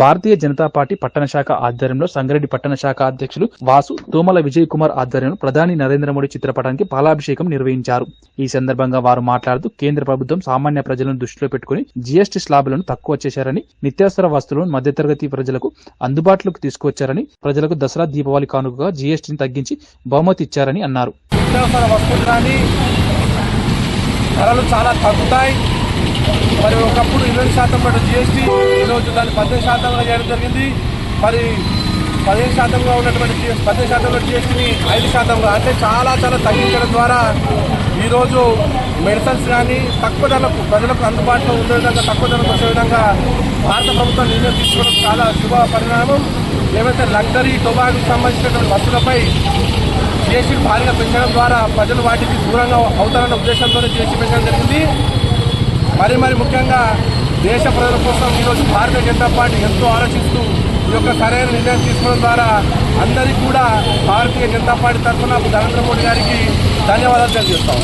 Bharatiya Janata party పట్టణ శాఖ ఆధ్వర్యంలో సంగారెడ్డి పట్టణ శాఖ అధ్యక్షులు వాసు తోమల విజయ్ కుమార్ ఆధ్వర్యంలో ప్రధాని నరేంద్ర మోడీ చిత్రపటానికి పాలాభిషేకం నిర్వహించారు. ఈ సందర్భంగా వారు మాట్లాడుతూ కేంద్ర ప్రభుత్వం సామాన్య ప్రజలను దృష్టిలో పెట్టుకుని జీఎస్టీ స్లాబులను తక్కువ చేశారని నిత్యావసర వస్తువులను మధ్యతరగతి ప్రజలకు అందుబాటులోకి తీసుకువచ్చారని ప్రజలకు దసరా దీపావళి కానుకగా జీఎస్టీని తగ్గించి బహుమతి ఇచ్చారని అన్నారు. ధరలు చాలా తగ్గుతాయి. మరి ఒకప్పుడు ఇరవై శాతం పడ్డ జిఎస్టీ ఈరోజు దాన్ని పద్దెనిమిది శాతంగా చేయడం జరిగింది. మరి పదిహేను శాతంగా ఉన్నటువంటి జిఎస్ శాతంలో జిఎస్టీని ఐదు శాతంగా అంటే చాలా చాలా తగ్గించడం ద్వారా ఈరోజు మెడిసిన్స్ కానీ తక్కువ ధరకు ప్రజలకు అందుబాటులో ఉండే విధంగా తక్కువ ధరకు వచ్చే విధంగా భారత ప్రభుత్వం నిర్ణయం తీసుకోవడం చాలా శుభ పరిణామం. ఏవైతే లగ్జరీ టొబాకు సంబంధించినటువంటి వస్తువులపై జీఎస్టీ భారీగా పెంచడం ద్వారా ప్రజలు వాటికి దూరంగా అవుతారన్న ఉద్దేశంతోనే జిఎస్టీ పెంచడం జరిగింది. మరి మరి ముఖ్యంగా దేశ ప్రజల కోసం ఈరోజు భారతీయ జనతా పార్టీ ఎంతో ఆలోచిస్తూ ఈ యొక్క సరైన నిర్ణయం తీసుకోవడం ద్వారా అందరికీ కూడా భారతీయ జనతా పార్టీ తరఫున నరేంద్ర మోడీ గారికి ధన్యవాదాలు తెలియజేస్తాం.